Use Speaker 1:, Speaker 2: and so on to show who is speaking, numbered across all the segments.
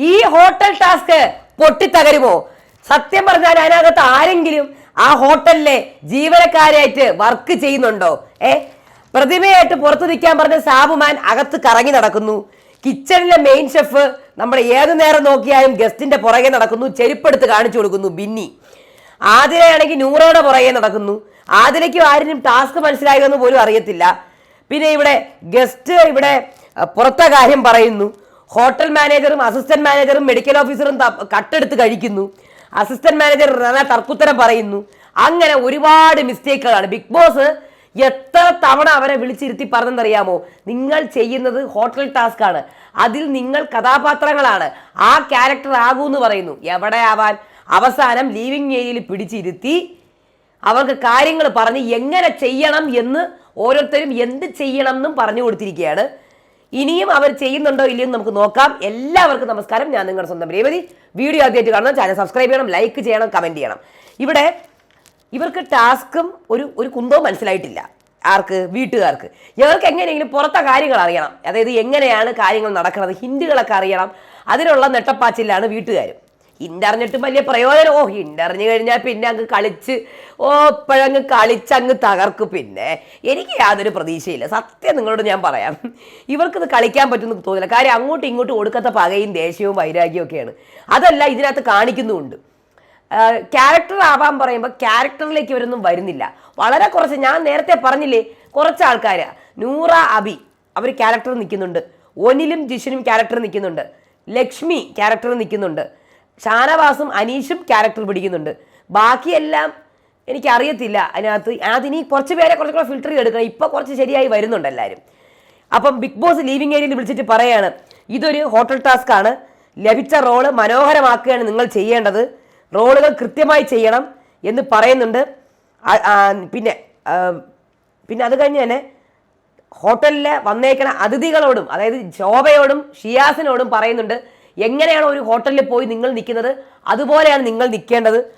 Speaker 1: ഈ hotel task പൊട്ടിത്തകരുമോ? സത്യം പറഞ്ഞാൽ അതിനകത്ത് ആരെങ്കിലും ആ ഹോട്ടലിലെ ജീവനക്കാരായിട്ട് വർക്ക് ചെയ്യുന്നുണ്ടോ? ഏ? പ്രതിമയായിട്ട് പുറത്തു നിൽക്കാൻ പറഞ്ഞ സാബുമാൻ അകത്ത് കറങ്ങി നടക്കുന്നു. കിച്ചണിലെ മെയിൻ ഷെഫ് നമ്മുടെ ഏതു നേരം നോക്കിയാലും ഗസ്റ്റിന്റെ പുറകെ നടക്കുന്നു ചെരുപ്പെടുത്ത് കാണിച്ചു കൊടുക്കുന്നു ബിന്നി. ആതിരയാണെങ്കിൽ നൂറയുടെ പുറകെ നടക്കുന്നു. ആതിരയ്ക്കും ആരിനും ടാസ്ക് മനസ്സിലായോ എന്ന് പോലും അറിയത്തില്ല. പിന്നെ ഇവിടെ ഗസ്റ്റ് ഇവിടെ പുറത്തെ കാര്യം പറയുന്നു. ഹോട്ടൽ മാനേജറും അസിസ്റ്റന്റ് മാനേജറും മെഡിക്കൽ ഓഫീസറും കട്ടെടുത്ത് കഴിക്കുന്നു. അസിസ്റ്റന്റ് മാനേജർ തർക്കുത്തരം പറയുന്നു. അങ്ങനെ ഒരുപാട് മിസ്റ്റേക്കുകളാണ്. ബിഗ് ബോസ് എത്ര തവണ അവരെ വിളിച്ചിരുത്തി പറഞ്ഞെന്നറിയാമോ? നിങ്ങൾ ചെയ്യുന്നത് ഹോട്ടൽ ടാസ്ക് ആണ്. അതിൽ നിങ്ങൾ കഥാപാത്രങ്ങളാണ്. ആ ക്യാരക്ടർ ആകൂ എന്ന് പറയുന്നു. എവിടെ ആവാൻ? അവസാനം ലീവിംഗ് ഏരിയയിൽ പിടിച്ചിരുത്തി അവർക്ക് കാര്യങ്ങൾ പറഞ്ഞ് എങ്ങനെ ചെയ്യണം എന്ന് ഓരോരുത്തരും എന്ത് ചെയ്യണം എന്നും പറഞ്ഞു കൊടുത്തിരിക്കുകയാണ്. ഇനിയും അവർ ചെയ്യുന്നുണ്ടോ ഇല്ലയോ എന്ന് നമുക്ക് നോക്കാം. എല്ലാവർക്കും നമസ്കാരം. ഞാൻ നിങ്ങളുടെ സ്വന്തം രേവതി. വീഡിയോ ആദ്യമായിട്ട് കാണണം ചാനൽ സബ്സ്ക്രൈബ് ചെയ്യണം ലൈക്ക് ചെയ്യണം കമന്റ് ചെയ്യണം. ഇവിടെ ഇവർക്ക് ടാസ്കും ഒരു ഒരു കുന്തവും മനസ്സിലായിട്ടില്ല. ആർക്ക്? വീട്ടുകാർക്ക്. ഇവർക്ക് എങ്ങനെയെങ്കിലും പുറത്തെ കാര്യങ്ങൾ അറിയണം. അതായത് എങ്ങനെയാണ് കാര്യങ്ങൾ നടക്കുന്നത്? ഹിന്ദികളൊക്കെ അറിയണം. അതിനുള്ള നെട്ടപ്പാച്ചിലാണ് വീട്ടുകാരും. ഹിന്ദറിഞ്ഞിട്ടും വലിയ പ്രയോജനം. ഓ ഹിന്ദറിഞ്ഞു കഴിഞ്ഞാൽ പിന്നെ അങ്ങ് കളിച്ച് ഓ ഇപ്പോഴങ്ങ് കളിച്ചങ്ങ് തകർക്കും പിന്നെ. എനിക്ക് യാതൊരു പ്രതീക്ഷയില്ല. സത്യം നിങ്ങളോട് ഞാൻ പറയാം. ഇവർക്കിത് കളിക്കാൻ പറ്റുമെന്ന് തോന്നില്ല. കാര്യം അങ്ങോട്ടും ഇങ്ങോട്ടും ഒടുക്കത്തെ പകയും ദേഷ്യവും വൈരാഗ്യവും ഒക്കെയാണ്. അതല്ല ഇതിനകത്ത് കാണിക്കുന്നുമുണ്ട്. ക്യാരക്ടർ ആവാൻ പറയുമ്പോൾ ക്യാരക്ടറിലേക്ക് ഇവരൊന്നും വരുന്നില്ല. വളരെ കുറച്ച് ഞാൻ നേരത്തെ പറഞ്ഞില്ലേ കുറച്ച് ആൾക്കാർ നൂറ അബി അവർ ക്യാരക്ടർ നിൽക്കുന്നുണ്ട്. ഒനിലും ജിഷനും ക്യാരക്ടർ നിൽക്കുന്നുണ്ട്. ലക്ഷ്മി ക്യാരക്ടർ നിൽക്കുന്നുണ്ട്. ഷാനവാസും അനീഷും ക്യാരക്ടർ പിടിക്കുന്നുണ്ട്. ബാക്കിയെല്ലാം എനിക്കറിയത്തില്ല അതിനകത്ത്. അതിനി കുറച്ച് പേരെ കുറച്ചുകൂടെ ഫിൽട്ടർ ചെയ്തെടുക്കണം ഇപ്പോൾ കുറച്ച് ശരിയായി വരുന്നുണ്ട് എല്ലാവരും അപ്പം ബിഗ് ബോസ് ലീവിംഗ് ഏരിയയിൽ വിളിച്ചിട്ട് പറയാണ് ഇതൊരു ഹോട്ടൽ ടാസ്ക് ആണ്. ലഭിച്ച റോൾ മനോഹരമാക്കുകയാണ് നിങ്ങൾ ചെയ്യേണ്ടത്. റോളുകൾ കൃത്യമായി ചെയ്യണം എന്ന് പറയുന്നുണ്ട്. പിന്നെ പിന്നെ അത് കഴിഞ്ഞ് തന്നെ ഹോട്ടലിൽ വന്നേക്കണ അതിഥികളോടും അതായത് ശോഭയോടും ഷിയാസിനോടും പറയുന്നുണ്ട് എങ്ങനെയാണ് ഒരു ഹോട്ടലിൽ പോയി നിങ്ങൾ നിൽക്കുന്നത്? അതുപോലെയാണ് നിങ്ങൾ നിൽക്കേണ്ടത്.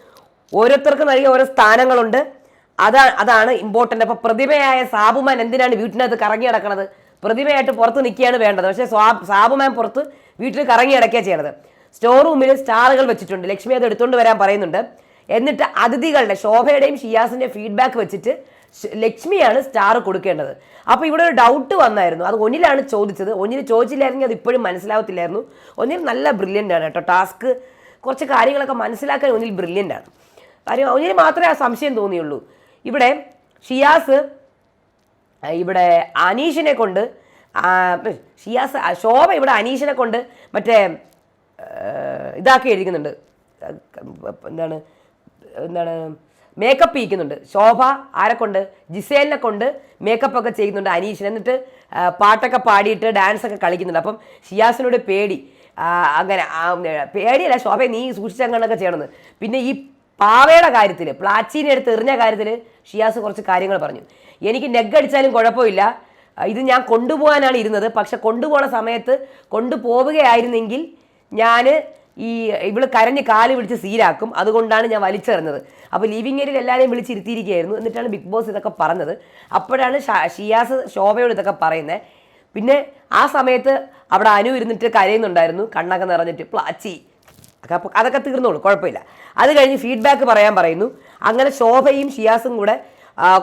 Speaker 1: ഓരോരുത്തർക്കും നൽകിയ ഓരോ സ്ഥാനങ്ങളുണ്ട്. അതാണ് അതാണ് ഇമ്പോർട്ടന്റ് അപ്പോൾ പ്രതിമയായ സാബുമാൻ എന്തിനാണ് വീട്ടിനകത്ത് കറങ്ങി നടക്കുന്നത് പ്രതിമയായിട്ട് പുറത്ത് നിൽക്കുകയാണ് വേണ്ടത്. പക്ഷേ സ്വാ- സാബുമാൻ പുറത്ത് വീട്ടിൽ കറങ്ങി നടക്കുകയാണ് ചെയ്യണത്. സ്റ്റോർ റൂമിൽ സ്റ്റാറുകൾ വെച്ചിട്ടുണ്ട്. ലക്ഷ്മി അത് എടുത്തുകൊണ്ട് വരാൻ പറയുന്നുണ്ട്. എന്നിട്ട് അതിഥികളുടെ ശോഭയുടെയും ഷിയാസിന്റെയും ഫീഡ്ബാക്ക് വെച്ചിട്ട് ലക്ഷ്മിയാണ് സ്റ്റാർ കൊടുക്കേണ്ടത്. അപ്പോൾ ഇവിടെ ഒരു ഡൗട്ട് വന്നായിരുന്നു. അത് ഒന്നിലാണ് ചോദിച്ചത്. ഒന്നിൽ ചോദിച്ചില്ലായിരുന്നെങ്കിൽ അത് ഇപ്പോഴും മനസ്സിലാവത്തില്ലായിരുന്നു. ഒന്നിൽ നല്ല ബ്രില്യന്റ് ആണ് കേട്ടോ. ടാസ്ക് കുറച്ച് കാര്യങ്ങളൊക്കെ മനസ്സിലാക്കാൻ ഒന്നിൽ ബ്രില്യന്റ് ആണ്. കാര്യം ഒന്നിന് മാത്രമേ ആ സംശയം തോന്നിയുള്ളൂ. ഇവിടെ ഷിയാസ് ഇവിടെ അനീഷിനെ കൊണ്ട് ഷിയാസ് ശോഭ ഇവിടെ അനീഷിനെ കൊണ്ട് മറ്റേ ഇതാക്കി എഴുതിക്കുന്നുണ്ട്. എന്താണ് എന്താണ് മേക്കപ്പ് ചെയ്യിക്കുന്നുണ്ട് ശോഭ ആരെ കൊണ്ട്? ജിസേലിനെ കൊണ്ട് മേക്കപ്പ് ഒക്കെ ചെയ്യുന്നുണ്ട് അനീഷിന്. എന്നിട്ട് പാട്ടൊക്കെ പാടിയിട്ട് ഡാൻസ് ഒക്കെ കളിക്കുന്നുണ്ട്. അപ്പം ഷിയാസിനോട് പേടി. അങ്ങനെ പേടിയല്ല ശോഭയെ നീ സൂക്ഷിച്ചങ്ങനൊക്കെ ചെയ്യണമെന്ന്. പിന്നെ ഈ പാവയുടെ കാര്യത്തിൽ പ്ലാച്ചീനെ എടുത്ത് എറിഞ്ഞ കാര്യത്തിൽ ഷിയാസ് കുറച്ച് കാര്യങ്ങൾ പറഞ്ഞു. എനിക്ക് നെഗ് അടിച്ചാലും കുഴപ്പമില്ല. ഇത് ഞാൻ കൊണ്ടുപോകാനാണ് ഇരുന്നത്. പക്ഷെ കൊണ്ടുപോകുന്ന സമയത്ത് കൊണ്ടുപോവുകയായിരുന്നെങ്കിൽ ഞാൻ ഈ ഇവൾ കരഞ്ഞ് കാൽ പിടിച്ച് സീരാക്കും. അതുകൊണ്ടാണ് ഞാൻ വലിച്ചെറിഞ്ഞത്. അപ്പോൾ ലിവിങ് ഏരിയയിൽ എല്ലാവരെയും വിളിച്ചിരുത്തിയിരിക്കുകയായിരുന്നു. എന്നിട്ടാണ് ബിഗ് ബോസ് ഇതൊക്കെ പറഞ്ഞത്. അപ്പോഴാണ് ഷിയാസ് ശോഭയോട് ഇതൊക്കെ പറയുന്നത് പിന്നെ ആ സമയത്ത് അവിടെ അനു ഇരുന്നിട്ട് കരയുന്നുണ്ടായിരുന്നു. കണ്ണൊക്കെ നിറഞ്ഞിട്ട് പ്ലാച്ചി. അതൊക്കെ തീർന്നോളൂ. കുഴപ്പമില്ല. അത് കഴിഞ്ഞ് ഫീഡ്ബാക്ക് പറയാൻ പറയുന്നു. അങ്ങനെ ശോഭയും ഷിയാസും കൂടെ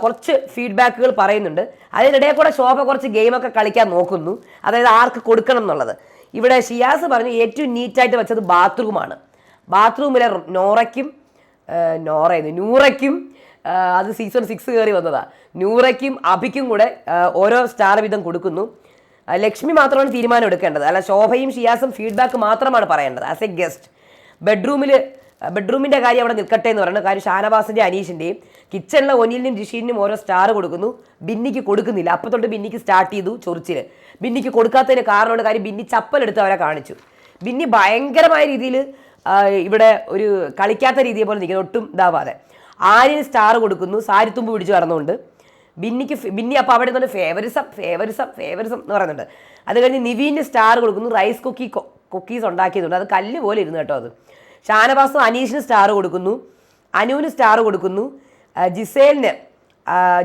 Speaker 1: കുറച്ച് ഫീഡ്ബാക്കുകൾ പറയുന്നുണ്ട്. അതിനിടയിൽ കൂടെ ശോഭ കുറച്ച് ഗെയിമൊക്കെ കളിക്കാൻ നോക്കുന്നു. അതായത് ആർക്ക് കൊടുക്കണം എന്നുള്ളത്. ഇവിടെ ഷിയാസ് പറഞ്ഞു ഏറ്റവും നീറ്റായിട്ട് വെച്ചത് ബാത്റൂമാണ് ബാത്റൂമിലെ നോറയ്ക്കും നോറയെന്ന് നൂറയ്ക്കും അത് സീസൺ സിക്സ് കയറി വന്നതാണ് നൂറയ്ക്കും അഭിക്കും കൂടെ ഓരോ സ്റ്റാർ വീതം കൊടുക്കുന്നു. ലക്ഷ്മി മാത്രമാണ് തീരുമാനം എടുക്കേണ്ടത്. അല്ല ശോഭയും ഷിയാസും ഫീഡ്ബാക്ക് മാത്രമാണ് പറയേണ്ടത് ആസ് എ ഗസ്റ്റ് ബെഡ്റൂമിൽ ബെഡ്റൂമിന്റെ കാര്യം അവിടെ നിൽക്കട്ടെ എന്ന് പറയുന്നത് കാര്യം ഷാനവാസിന്റെ അനീഷിന്റെയും കിച്ചണിലെ ഒനിലിനും ജിഷീനും ഓരോ സ്റ്റാർ കൊടുക്കുന്നു. ബിന്നിക്ക് കൊടുക്കുന്നില്ല. അപ്പം തൊട്ട് ബിന്നിക്ക് സ്റ്റാർട്ട് ചെയ്തു ചൊറിച്ചിൽ ബിന്നിക്ക് കൊടുക്കാത്തതിന് കാരണമുള്ള കാര്യം ബിന്നി ചപ്പലെടുത്ത് അവരെ കാണിച്ചു. ബിന്നി ഭയങ്കരമായ രീതിയിൽ ഇവിടെ ഒരു കളിക്കാത്ത രീതിയെ പോലെ നിൽക്കുന്നു. ഒട്ടും ഇതാവാതെ. ആര്യന് സ്റ്റാർ കൊടുക്കുന്നു. സാരിത്തുമ്പ് പിടിച്ച് കടന്നുകൊണ്ട് ബിന്നിക്ക് ബിന്നി അപ്പോൾ അവിടെ നിന്ന് ഫേവറിസം ഫേവറിസം ഫേവറിസം എന്ന് പറയുന്നുണ്ട്. അത് കഴിഞ്ഞ് നിവീന് സ്റ്റാർ കൊടുക്കുന്നു. റൈസ് കുക്കി കുക്കീസ് ഉണ്ടാക്കിയതുണ്ട് അത് കല്ല് പോലെ ഇരുന്നു കേട്ടോ അത്. ഷാനവാസും അനീഷിന് സ്റ്റാർ കൊടുക്കുന്നു. അനുവിന് സ്റ്റാർ കൊടുക്കുന്നു. ജിസേലിന്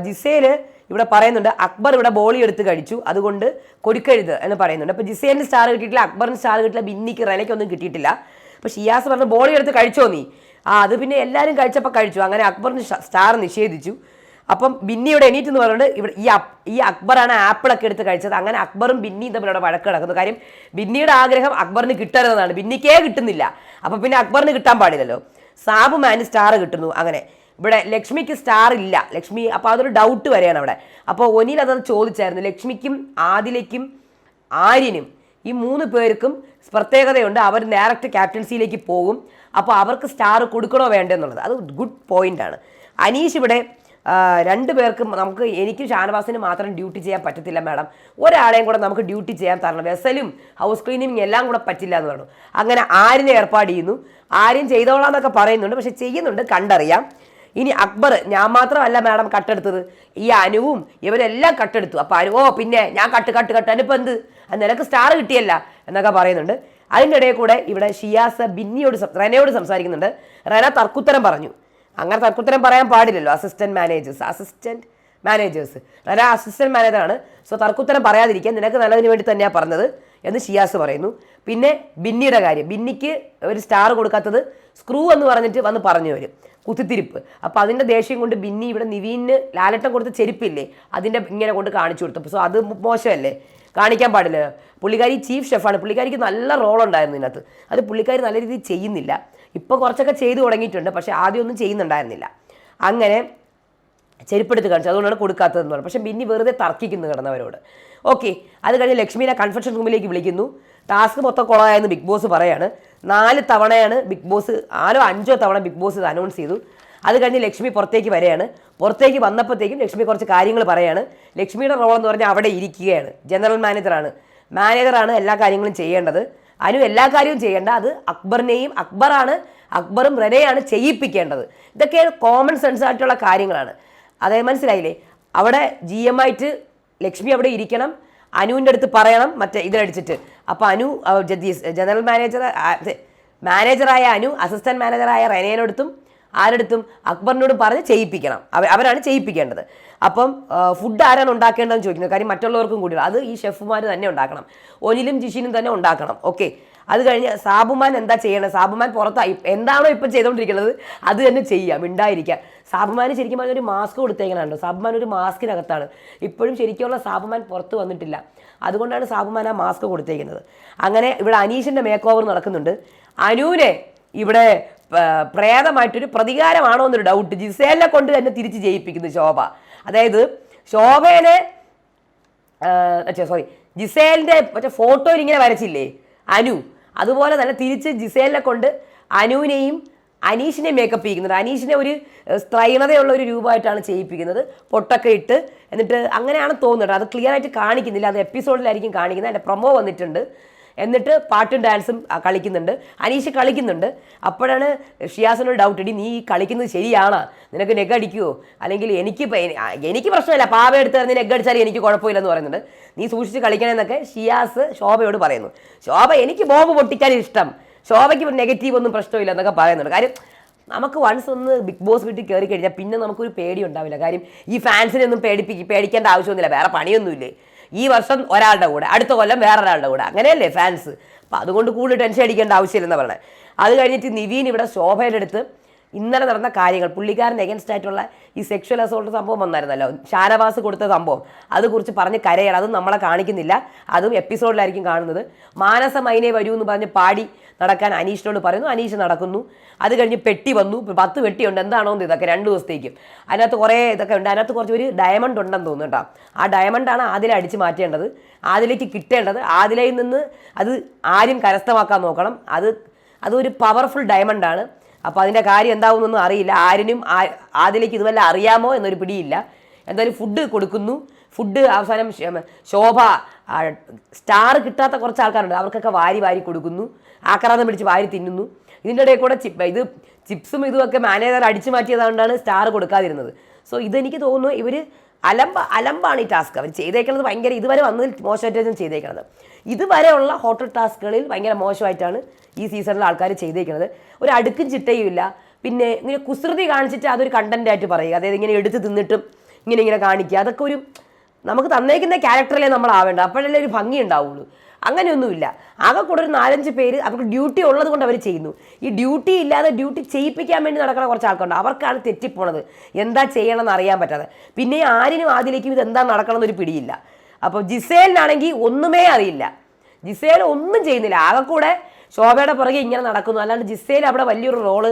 Speaker 1: ജിസേൽ ഇവിടെ പറയുന്നുണ്ട് അക്ബർ ഇവിടെ ബോളി എടുത്ത് കഴിച്ചു. അതുകൊണ്ട് കൊടുക്കരുത് എന്ന് പറയുന്നുണ്ട്. അപ്പോൾ ജിസേലിന് സ്റ്റാർ കിട്ടിയിട്ടില്ല അക്ബറിന് സ്റ്റാർ കിട്ടില്ല ബിന്നിക്ക് റെനയ്ക്കൊന്നും കിട്ടിയിട്ടില്ല. അപ്പോൾ ഷിയാസ് പറഞ്ഞു ബോളി എടുത്ത് കഴിച്ചോ നീ? ആ അത് പിന്നെ എല്ലാവരും കഴിച്ചപ്പോൾ കഴിച്ചു. അങ്ങനെ അക്ബറിന് സ്റ്റാർ നിഷേധിച്ചു. അപ്പം ബിന്നി ഇവിടെ എണീറ്റ് എന്ന് പറയുന്നത് ഇവിടെ ഈ ഈ അക്ബറാണ് ആപ്പിളൊക്കെ എടുത്ത് കഴിച്ചത്. അങ്ങനെ അക്ബറും ബിന്നിയും തമ്മിൽ അവിടെ വഴക്ക് നടക്കുന്നു. കാര്യം ബിന്നിയുടെ ആഗ്രഹം അക്ബറിന് കിട്ടരുതെന്നാണ്. ബിന്നിക്കേ കിട്ടുന്നില്ല. അപ്പം പിന്നെ അക്ബറിന് കിട്ടാൻ പാടില്ലല്ലോ. സാബ് മാന് സ്റ്റാർ കിട്ടുന്നു. അങ്ങനെ. ഇവിടെ ലക്ഷ്മിക്ക് സ്റ്റാർ ഇല്ല. ലക്ഷ്മി അപ്പോൾ അതൊരു ഡൗട്ട് വരെയാണ് അവിടെ. അപ്പോൾ ഒനിൽ അതത് ചോദിച്ചായിരുന്നു. ലക്ഷ്മിക്കും ആദിലേക്കും ആര്യനും ഈ മൂന്ന് പേർക്കും പ്രത്യേകതയുണ്ട്. അവർ ഡയറക്റ്റ് ക്യാപ്റ്റൻസിയിലേക്ക് പോകും. അപ്പോൾ അവർക്ക് സ്റ്റാർ കൊടുക്കണോ വേണ്ടെന്നുള്ളത് അത് ഗുഡ് പോയിന്റ് ആണ്. അനീഷ് ഇവിടെ രണ്ട് പേർക്കും നമുക്ക് എനിക്കും ഷാനവാസിന് മാത്രം ഡ്യൂട്ടി ചെയ്യാൻ പറ്റത്തില്ല മാഡം ഒരാളെയും കൂടെ നമുക്ക് ഡ്യൂട്ടി ചെയ്യാൻ തരണം. വെസലും ഹൗസ് ക്ലീനിങ് എല്ലാം കൂടെ പറ്റില്ല എന്ന് പറഞ്ഞു. അങ്ങനെ ആരിനെ ഏർപ്പാട് ചെയ്യുന്നു. ആരും ചെയ്തോളാം എന്നൊക്കെ പറയുന്നുണ്ട്. പക്ഷെ ചെയ്യുന്നുണ്ട് കണ്ടറിയാം. ഇനി അക്ബർ ഞാൻ മാത്രമല്ല മാഡം കട്ടെടുത്തത്. ഈ അനുവും ഇവരെല്ലാം കട്ടെടുത്തു. അപ്പോൾ അനു ഓ പിന്നെ ഞാൻ കട്ട് കട്ട് കട്ട്. അനുപ്പം എന്ത്? നിനക്ക് സ്റ്റാർ കിട്ടിയല്ല എന്നൊക്കെ പറയുന്നുണ്ട്. അതിന്റെ ഇടയിൽ കൂടെ ഇവിടെ ഷിയാസ ബിന്നിയോട് റെനയോട് സംസാരിക്കുന്നുണ്ട്. റെന തർക്കുത്തരം പറഞ്ഞു. അങ്ങനെ തർക്കുത്തരം പറയാൻ പാടില്ലല്ലോ. Assistant managers assistant managers Rena assistant മാനേജറാണ് സോ തർക്കുത്തരം പറയാതിരിക്കാൻ നിനക്ക് നല്ലതിന് വേണ്ടി തന്നെയാണ് പറഞ്ഞത്. എന്ന് ഷിയാസ് പറയുന്നു. പിന്നെ ബിന്നിയുടെ കാര്യം. ബിന്നിക്ക് ഒരു സ്റ്റാർ കൊടുക്കാത്തത് സ്ക്രൂ എന്ന് പറഞ്ഞിട്ട് വന്ന് പറഞ്ഞു വരും കുത്തിത്തിരിപ്പ്. അപ്പോൾ അതിന്റെ ദേഷ്യം കൊണ്ട് ബിന്നി ഇവിടെ നിവീന് ലാലട്ടം കൊടുത്ത ചെരുപ്പില്ലേ അതിന്റെ ഇങ്ങനെ കൊണ്ട് കാണിച്ചു കൊടുത്തു. സോ അത് മോശമല്ലേ? കാണിക്കാൻ പാടില്ല. പുള്ളിക്കാരി ചീഫ് ഷെഫാണ് പുള്ളിക്കാരിക്ക് നല്ല റോൾ ഉണ്ടായിരുന്നു ഇതിനകത്ത്. അത് പുള്ളിക്കാരി നല്ല രീതിയിൽ ചെയ്യുന്നില്ല. ഇപ്പോൾ കുറച്ചൊക്കെ ചെയ്തു തുടങ്ങിയിട്ടുണ്ട്. പക്ഷേ ആദ്യമൊന്നും ചെയ്യുന്നുണ്ടായിരുന്നില്ല. അങ്ങനെ ചെരുപ്പെടുത്ത് കാണിച്ചു. അതുകൊണ്ടാണ് കൊടുക്കാത്തതെന്ന് പറഞ്ഞു. പക്ഷേ ബിന്നി വെറുതെ തർക്കിക്കുന്നു കിടന്നവരോട്. ഓക്കെ അത് കഴിഞ്ഞ് ലക്ഷ്മിനെ കൺഫെഷൻ റൂമിലേക്ക് വിളിക്കുന്നു. ടാസ്ക് മൊത്തം കുളമായെന്ന് ബിഗ് ബോസ് പറയാണ്. നാല് തവണയാണ് ബിഗ് ബോസ് ആരോ അഞ്ചോ തവണ ബിഗ് ബോസ് ഇത് അനൗൺസ് ചെയ്തു. അത് കഴിഞ്ഞ് ലക്ഷ്മി പുറത്തേക്ക് വരികയാണ്. പുറത്തേക്ക് വന്നപ്പോഴത്തേക്കും ലക്ഷ്മി കുറച്ച് കാര്യങ്ങൾ പറയാണ്. ലക്ഷ്മിയുടെ റോൾ എന്ന് പറഞ്ഞാൽ അവിടെ ഇരിക്കുകയാണ്. ജനറൽ മാനേജറാണ് മാനേജറാണ് എല്ലാ കാര്യങ്ങളും ചെയ്യേണ്ടത്. അനു എല്ലാ കാര്യവും ചെയ്യേണ്ട. അത് അക്ബറിനെയും അക്ബറാണ് അക്ബറും റെനയാണ് ചെയ്യിപ്പിക്കേണ്ടത്. ഇതൊക്കെ കോമൺ സെൻസ് ആയിട്ടുള്ള കാര്യങ്ങളാണ്. അതായത് മനസ്സിലായില്ലേ? അവിടെ ജി എം ആയിട്ട് ലക്ഷ്മി അവിടെ ഇരിക്കണം. അനുവിന്റെ അടുത്ത് പറയണം മറ്റേ ഇതിലടിച്ചിട്ട്. അപ്പോൾ അനു ജനറൽ മാനേജർ മാനേജറായ അനു അസിസ്റ്റന്റ് മാനേജറായ റെനേനടുത്തും ആരെടുത്തും അക്ബറിനോട് പറഞ്ഞ് ചെയ്യിപ്പിക്കണം. അവ- അവരാണ് ചെയ്യിപ്പിക്കേണ്ടത്. അപ്പം ഫുഡ് ആരാണ് ഉണ്ടാക്കേണ്ടതെന്ന് ചോദിക്കുന്നത് കാര്യം മറ്റുള്ളവർക്കും കൂടി അത് ഈ ഷെഫുമാർ തന്നെ ഉണ്ടാക്കണം. ഒനിലും ജിഷിനും തന്നെ ഉണ്ടാക്കണം. ഓക്കെ. അത് കഴിഞ്ഞ് സാബുമാൻ എന്താ ചെയ്യണത് സാബുമാൻ പുറത്താ എന്താണോ ഇപ്പം ചെയ്തുകൊണ്ടിരിക്കുന്നത്? അത് തന്നെ ചെയ്യാം ഉണ്ടായിരിക്കാം സാബുമാന് ശരിക്കും പറഞ്ഞ ഒരു മാസ്ക് കൊടുത്തേക്കണുണ്ടോ സാബുമാൻ ഒരു മാസ്കിനകത്താണ്. ഇപ്പോഴും ശരിക്കുള്ള സാബുമാൻ പുറത്ത് വന്നിട്ടില്ല. അതുകൊണ്ടാണ് സാബുമാൻ ആ മാസ്ക് കൊടുത്തേക്കുന്നത്. അങ്ങനെ ഇവിടെ അനീഷിന്റെ മേക്ക് ഓവർ നടക്കുന്നുണ്ട്. അനുവിനെ ഇവിടെ പ്രേതമായിട്ടൊരു പ്രതികാരമാണോ എന്നൊരു ഡൗട്ട് ജിസേലിനെ കൊണ്ട് തന്നെ തിരിച്ച് ജയിപ്പിക്കുന്നു ശോഭ. അതായത് ശോഭേനെ സോറി ജിസേലിന്റെ മറ്റേ ഫോട്ടോയിൽ ഇങ്ങനെ വരച്ചില്ലേ? അനു. അതുപോലെ തന്നെ തിരിച്ച് ജിസേലിനെ കൊണ്ട് അനുവിനെയും അനീഷിനെ മേക്കപ്പ് ചെയ്യിക്കുന്നത്. അനീഷിനെ ഒരു സ്ത്രൈണതയുള്ള ഒരു രൂപമായിട്ടാണ് ചെയ്യിപ്പിക്കുന്നത്. പൊട്ടൊക്കെ ഇട്ട് എന്നിട്ട് അങ്ങനെയാണ് തോന്നുന്നത്. അത് ക്ലിയർ ആയിട്ട് കാണിക്കുന്നില്ല. അത് എപ്പിസോഡിലായിരിക്കും കാണിക്കുന്നത്. അതിന്റെ പ്രൊമോ വന്നിട്ടുണ്ട്. എന്നിട്ട് പാട്ടും ഡാൻസും കളിക്കുന്നുണ്ട്. അനീഷ് കളിക്കുന്നുണ്ട്. അപ്പോഴാണ് ഷിയാസിനൊരു ഡൗട്ട് ഇടി നീ കളിക്കുന്നത് ശരിയാണോ? നിനക്ക് നെഗ് അടിക്കുമോ അല്ലെങ്കിൽ എനിക്ക് എനിക്ക് പ്രശ്നമില്ല. പാവ എടുത്ത് നെഗ് അടിച്ചാൽ എനിക്ക് കുഴപ്പമില്ല എന്ന് പറയുന്നുണ്ട്. നീ സൂക്ഷിച്ച് കളിക്കണമെന്നൊക്കെ ഷിയാസ് ശോഭയോട് പറയുന്നു. ശോഭ എനിക്ക് ബോംബ് പൊട്ടിക്കാൻ ഇഷ്ടം. ശോഭയ്ക്ക് നെഗറ്റീവ് ഒന്നും പ്രശ്നമില്ല എന്നൊക്കെ പറയുന്നുണ്ട്. കാര്യം നമുക്ക് വൺസ് ഒന്ന് ബിഗ് ബോസ് വീട്ടിൽ കയറി കഴിഞ്ഞാൽ പിന്നെ നമുക്കൊരു പേടി ഉണ്ടാവില്ല കാര്യം ഈ ഫാൻസിനെ ഒന്നും പേടിപ്പിക്കും പേടിക്കേണ്ട ആവശ്യമൊന്നുമില്ല. വേറെ പണിയൊന്നുമില്ലേ? ഈ വർഷം ഒരാളുടെ കൂടെ അടുത്ത കൊല്ലം വേറൊരാളുടെ കൂടെ. അങ്ങനെയല്ലേ ഫാൻസ് അപ്പം അതുകൊണ്ട് കൂടുതൽ ടെൻഷൻ അടിക്കേണ്ട ആവശ്യമില്ലെന്ന് പറയണേ അത് കഴിഞ്ഞിട്ട് നിവീൻ ഇവിടെ ശോഭയിലെടുത്ത് ഇന്നലെ നടന്ന കാര്യങ്ങൾ പുള്ളിക്കാരൻ എഗൻസ്റ്റ് ആയിട്ടുള്ള ഈ സെക്ഷൽ അസോൾട്ട് സംഭവം വന്നായിരുന്നല്ലോ. ഷാനവാസ് കൊടുത്ത സംഭവം. അതുകുറിച്ച് പറഞ്ഞ് കരയാണ്. അതും നമ്മളെ കാണിക്കുന്നില്ല. അതും എപ്പിസോഡിലായിരിക്കും കാണുന്നത്. മാനസ മൈനെ വരൂ എന്ന് പറഞ്ഞ് പാടി നടക്കാൻ അനീഷിനോട് പറയുന്നു. അനീഷ് നടക്കുന്നു. അത് കഴിഞ്ഞ് പെട്ടി വന്നു. പത്ത് പെട്ടിയുണ്ട്. എന്താണോ എന്ന് ഇതൊക്കെ രണ്ട് ദിവസത്തേക്കും. അതിനകത്ത് കുറേ ഇതൊക്കെ ഉണ്ട്. അതിനകത്ത് കുറച്ച് ഒരു ഡയമണ്ട് ഉണ്ടെന്ന് തോന്നുന്നു കേട്ടോ. ആ ഡയമണ്ടാണ് ആദ്യം അടിച്ച് മാറ്റേണ്ടത്. ആദിലേക്ക് കിട്ടേണ്ടത്. ആദിലയിൽ നിന്ന് അത് ആരും കരസ്ഥമാക്കാൻ നോക്കണം. അത് അതൊരു പവർഫുൾ ഡയമണ്ടാണ് അപ്പോൾ അതിന്റെ കാര്യം എന്താവുമെന്നൊന്നും അറിയില്ല. ആരിനും ആതിലേക്ക് ഇതുവല്ല അറിയാമോ എന്നൊരു പിടിയില്ല. എന്തായാലും ഫുഡ് കൊടുക്കുന്നു. ഫുഡ് അവസാനം ശോഭ സ്റ്റാർ കിട്ടാത്ത കുറച്ച് ആൾക്കാരുണ്ട്. അവർക്കൊക്കെ വാരി വാരി കൊടുക്കുന്നു. ആക്രാന്തം പിടിച്ച് വാരി തിന്നുന്നു. ഇതിന്റെ ഇടയിൽ കൂടെ ചിപ്പ് ഇത് ചിപ്സും ഇതുമൊക്കെ മാനേജർ അടിച്ചു മാറ്റിയതുകൊണ്ടാണ് സ്റ്റാർ കൊടുക്കാതിരുന്നത്. സോ ഇതെനിക്ക് തോന്നുന്നു ഇവർ അലമ്പ അലമ്പാണ് ഈ ടാസ്ക് അവർ ചെയ്തേക്കുന്നത് ഭയങ്കര ഇതുവരെ വന്നതിൽ മോശമായിട്ടാണ് ചെയ്തേക്കുന്നത് ഇതുവരെയുള്ള ഹോട്ടൽ ടാസ്കുകളിൽ ഭയങ്കര മോശമായിട്ടാണ് ഈ സീസണിൽ ആൾക്കാർ ചെയ്തേക്കുന്നത്. ഒരു അടുക്കും ചിട്ടയും ഇല്ല. പിന്നെ ഇങ്ങനെ കുസൃതി കാണിച്ചിട്ട് അതൊരു കണ്ടന്റായിട്ട് പറയുക. അതായത് ഇങ്ങനെ എടുത്ത് തിന്നിട്ടും ഇങ്ങനെ ഇങ്ങനെ കാണിക്കുക. അതൊക്കെ ഒരു നമുക്ക് തന്നേക്കുന്ന ക്യാരക്ടറിലേ നമ്മൾ ആവേണ്ട. അപ്പോഴല്ലേ ഒരു ഭംഗി ഉണ്ടാവുള്ളൂ. അങ്ങനെയൊന്നുമില്ല. ആകെ കൂടെ ഒരു നാലഞ്ച് പേര് അവർക്ക് ഡ്യൂട്ടി ഉള്ളത് കൊണ്ട് അവർ ചെയ്യുന്നു. ഈ ഡ്യൂട്ടി ഇല്ലാതെ ഡ്യൂട്ടി ചെയ്യിപ്പിക്കാൻ വേണ്ടി നടക്കുന്ന കുറച്ച് ആൾക്കാരുണ്ട്. അവർക്കാണ് തെറ്റിപ്പോണത്. എന്താ ചെയ്യണമെന്ന് അറിയാൻ പറ്റാതെ. പിന്നെ ആരിനും ആദ്യലേക്കും ഇത് എന്താ നടക്കണം എന്നൊരു പിടിയില്ല. അപ്പോൾ ജിസേലിനാണെങ്കിൽ ഒന്നുമേ അറിയില്ല. ജിസേൽ ഒന്നും ചെയ്യുന്നില്ല. ആകെ കൂടെ ശോഭയുടെ പുറകെ ഇങ്ങനെ നടക്കുന്നു. അല്ലാണ്ട് ജിസേൽ അവിടെ വലിയൊരു റോൾ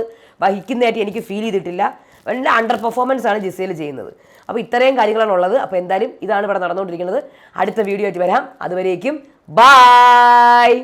Speaker 1: വഹിക്കുന്നതായിട്ട് എനിക്ക് ഫീൽ ചെയ്തിട്ടില്ല. വല്ല അണ്ടർ പെർഫോമൻസ് ആണ് ജിസേൽ ചെയ്യുന്നത്. അപ്പോൾ ഇത്രയും കാര്യങ്ങളാണ് ഉള്ളത്. അപ്പോൾ എന്തായാലും ഇതാണ് ഇവിടെ നടന്നുകൊണ്ടിരിക്കുന്നത്. അടുത്ത വീഡിയോ ആയിട്ട് വരാം. അതുവരേക്കും ബായ്